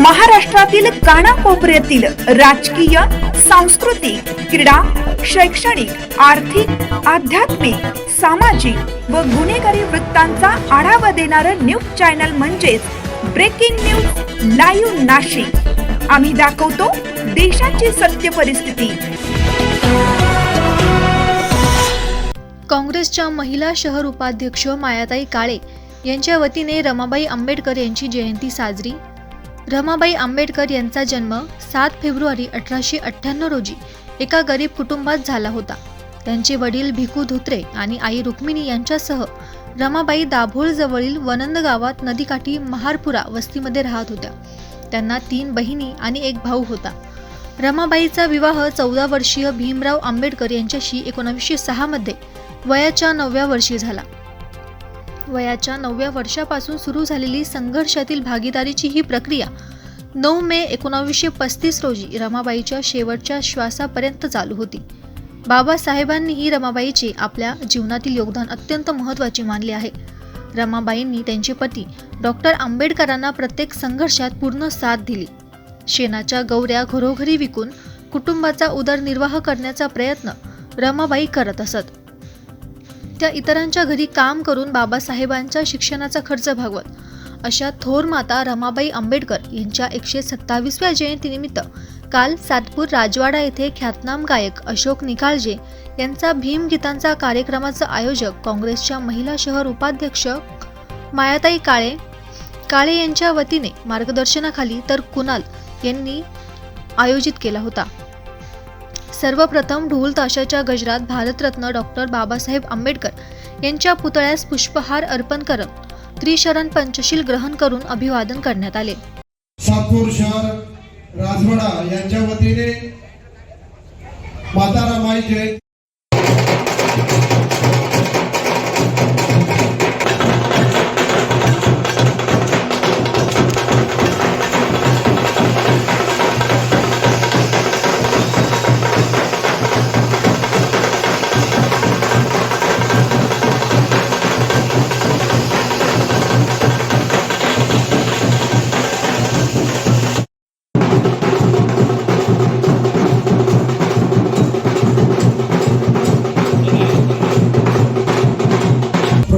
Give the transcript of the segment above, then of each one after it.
महाराष्ट्रातील कानाकोपऱ्यातील राजकीय सांस्कृतिक क्रीडा शैक्षणिक आर्थिक आध्यात्मिक सामाजिक व गुन्हेगारी वृत्तांचा आढावा देणारं न्यूज चॅनल म्हणजेच ब्रेकिंग न्यूज लाईव्ह नाशिक. आम्ही दाखवतो देशाची सत्य परिस्थिती. काँग्रेसच्या महिला शहर उपाध्यक्ष मायाताई काळे यांच्या वतीने रमाबाई आंबेडकर यांची जयंती साजरी रमाबाई आंबेडकर यांचा जन्म सात फेब्रुवारी अठराशे अठ्ठ्याण्णव रोजी एका गरीब कुटुंबात झाला होता. त्यांचे वडील भिकू धोत्रे आणि आई रुक्मिणी यांच्यासह रमाबाई दाभोळजवळील वनंद गावात नदीकाठी महारपुरा वस्तीमध्ये राहत होत्या. त्यांना तीन बहिणी आणि एक भाऊ होता. रमाबाईचा विवाह चौदा वर्षीय भीमराव आंबेडकर यांच्याशी एकोणावीसशे सहामध्ये वयाच्या नवव्या वर्षी झाला. वयाच्या नवव्या वर्षापासून सुरू झालेली संघर्षातील भागीदारीची ही प्रक्रिया नऊ मे एकोणावीसशे पस्तीस रोजी रमाबाईच्या शेवटच्या श्वासापर्यंत चालू होती. बाबासाहेबांनीही रमाबाईचे आपल्या जीवनातील योगदान अत्यंत महत्त्वाचे मानले आहे. रमाबाईंनी त्यांचे पती डॉक्टर आंबेडकरांना प्रत्येक संघर्षात पूर्ण साथ दिली. शेणाच्या गौऱ्या घरोघरी विकून कुटुंबाचा उदरनिर्वाह करण्याचा प्रयत्न रमाबाई करत असत. त्या इतरांच्या घरी काम करून बाबासाहेबांच्या शिक्षणाचा खर्च भागवत. अशा थोर माता रमाबाई आंबेडकर यांच्या एकशे सत्तावीसव्या जयंतीनिमित्त काल सातपूर राजवाडा येथे ख्यातनाम गायक अशोक निकाळजे यांचा भीमगीतांचा कार्यक्रमाचं आयोजक काँग्रेसच्या महिला शहर उपाध्यक्ष मायाताई काळे काळे यांच्या वतीने मार्गदर्शनाखाली तर कुणाल यांनी आयोजित केला होता. सर्वप्रथम ढोल ताशाच्या गजरात भारतरत्न डॉक्टर बाबासाहेब आंबेडकर यांच्या पुतळ्यास पुष्पहार अर्पण करत त्रिशरण पंचशील ग्रहण करून अभिवादन करण्यात आले. सातपूर शहर राजवाडा यांच्या वतीने माता रमाई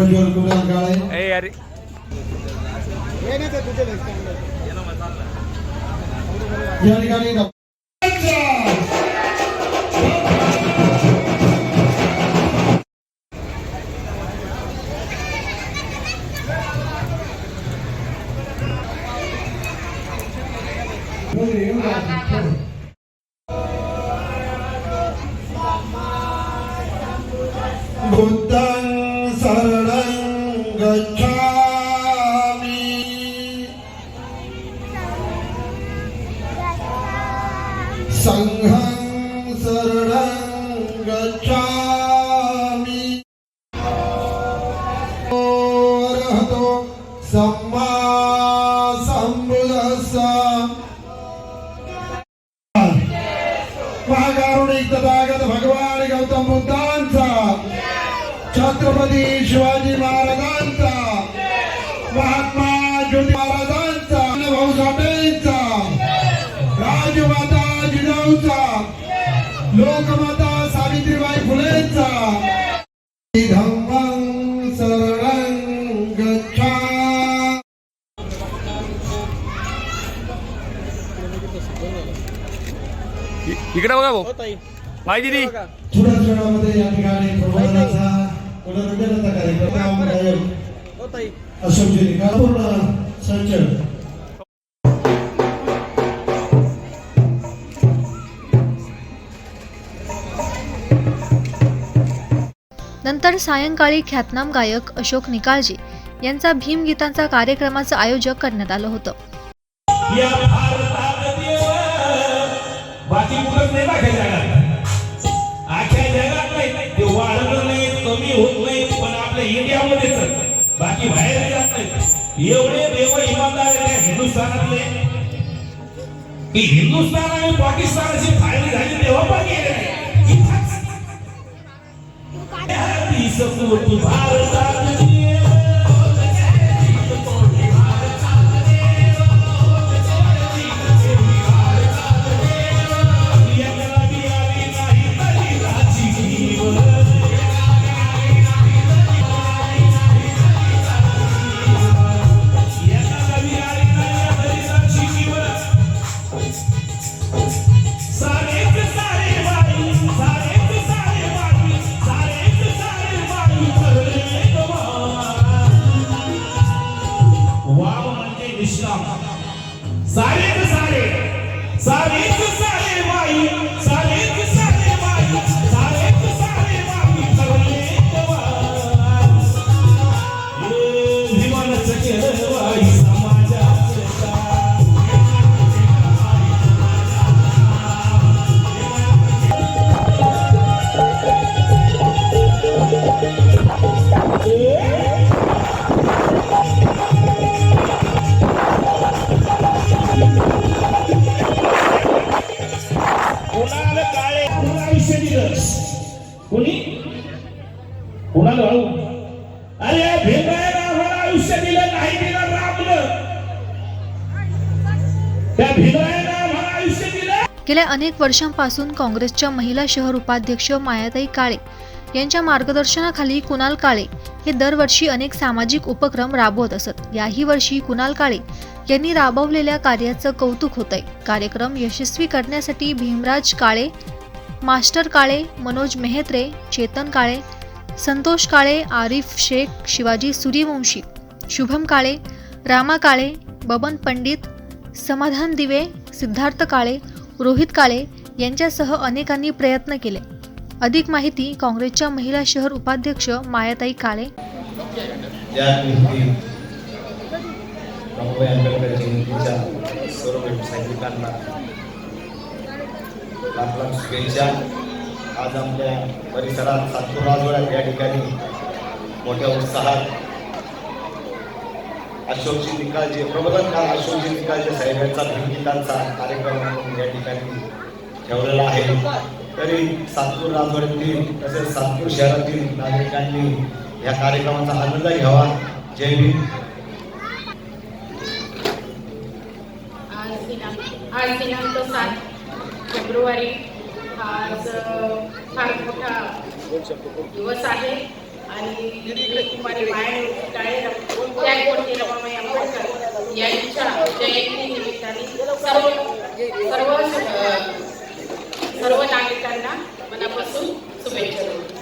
जयंती प्रज्वल कुणाल काळे ए अरे या ठिकाणी डॉ- बुद्धं सङ्घं शरणं गच्छामि अरहतो सम्मा महाकारुणिक तथागत भगवान गौतम बुद्धांचा। छत्रपती शिवाजी महाराजांचा। लोकमाता सावित्रीबाई फुलेंचा. धम्मं शरणं गच्छा. इकडे बघा भाऊ. माहिती दिदी. थोड्याच वेळामध्ये या ठिकाणी प्रबोधनाचा पुनरुज्जीवनाचा कार्यक्रम गायक अशोकजी पूर्ण संच तर सायंकाळी ख्यातनाम गायक अशोक निकाळजी यांचा भीमगीतांचा कार्यक्रमाचं आयोजक करण्यात आलं होतं. हिंदुस्थान आणि पाकिस्तानाची फायनल झाली तेव्हा पण गेले नाही. ती सपूत त्या आम्हाला आयुष्य दिलं. गेल्या अनेक वर्षांपासून काँग्रेसच्या महिला शहर उपाध्यक्ष मायाताई काळे यांच्या मार्गदर्शनाखाली कुणाल काळे हे दरवर्षी अनेक सामाजिक उपक्रम राबवत असत. याही वर्षी कुणाल काळे यांनी राबवलेल्या कार्याचं कौतुक होतंय. कार्यक्रम यशस्वी करण्यासाठी भीमराज काळे मास्टर काळे मनोज मेहत्रे चेतन काळे संतोष काळे आरिफ शेख शिवाजी सूर्यवंशी शुभम काळे रामा काळे बबन पंडित समाधान दिवे सिद्धार्थ काळे रोहित काळे यांच्यासह अनेकांनी प्रयत्न केले. अधिक माहिती काँग्रेसच्या महिला शहर उपाध्यक्ष मायाताई काळे. आज आपल्या परिसरात सातपूर राजवाड्यात या ठिकाणी मोठ्या उत्साहात अशोकजी निकालजे प्रबोधनकार अशोकजी निकालजे साहेबांचा भूमिकांचा कार्यक्रम म्हणून या ठिकाणी ठेवलेला आहे. तरी सातपूर राजवाड्यातील तसेच सातपूर शहरातील नागरिकांनी या कार्यक्रमाचा आनंद घ्यावा. जय भीम आज दिनांक सात फेब्रुवारी हा आज फार मोठा दिवस आहे. आणि कुमारी माय काळे त्यागवती रमाबाई आंबेडकर यांच्या जयंती निमित्ताने सर्व सर्व सर्व नागरिकांना मनापासून शुभेच्छा देतो.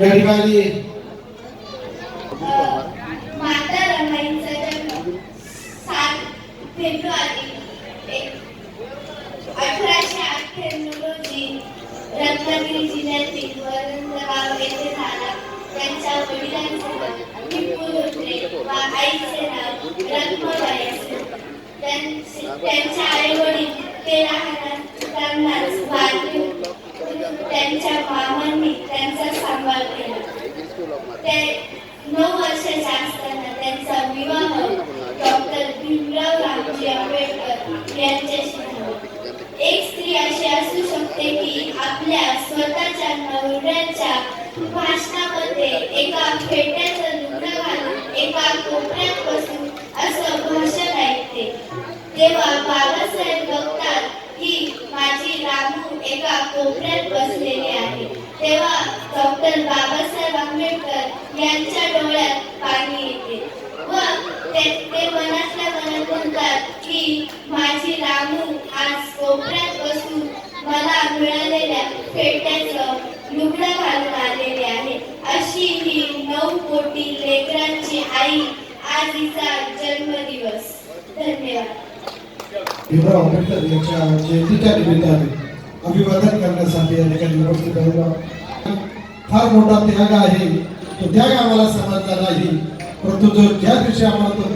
या ठिकाणी माता रमाईंचा जन्म सात फेब्रुवारी एक- अठराशे अठ्ठ्याण्णव रोजी रत्नागिरी जिल्ह्यातील वरंदगाव येथे झाला. त्यांच्या वडिलांचे नाव टिपू धोत्रे व आईचे नाव रत्नाबाई असे त्यांचे त्यांचे आई वडील ते लहान असतानाच वारले म्हणून त्यांच्या मामांनी त्यांचा सांभाळ केला ते नऊ वर्षाचे असताना त्यांचा विवाह डॉक्टर भीमराव रामजी आंबेडकर यांच्याशी झाला एक स्त्री अशी असू शकते की आपल्या स्वतःच्या नवऱ्याच्या भाषणामध्ये एका फेट्याचं लुगडं घालून एका कोपऱ्यात बसून असं भाषण ऐकते. तेव्हा बाबासाहेब बघतात की माझी रामू एका कोपऱ्यात बसलेली आहे. तेव्हा डॉक्टर बाबासाहेब आंबेडकर यांच्या डोळ्यात पाणी येते. व ते ते मनातल्या मनात म्हणतात की माझी रामू आज कोपऱ्यात बसून मला मिळालेल्या फेट्याचं लुगडं घालून आलेले आहे. अशी ही नऊ कोटी लेकरांची आई आजीचा जन्मदिवस. धन्यवाद. भीमराव आंबेडकर यांच्या जयंतीच्या निमित्ताने अभिवादन करण्यासाठी या ठिकाणी उपस्थित राहिलो फार मोठा त्याग आहे. तो त्याग आम्हाला समजला नाही परंतु जो ज्या दिवशी आम्हाला तो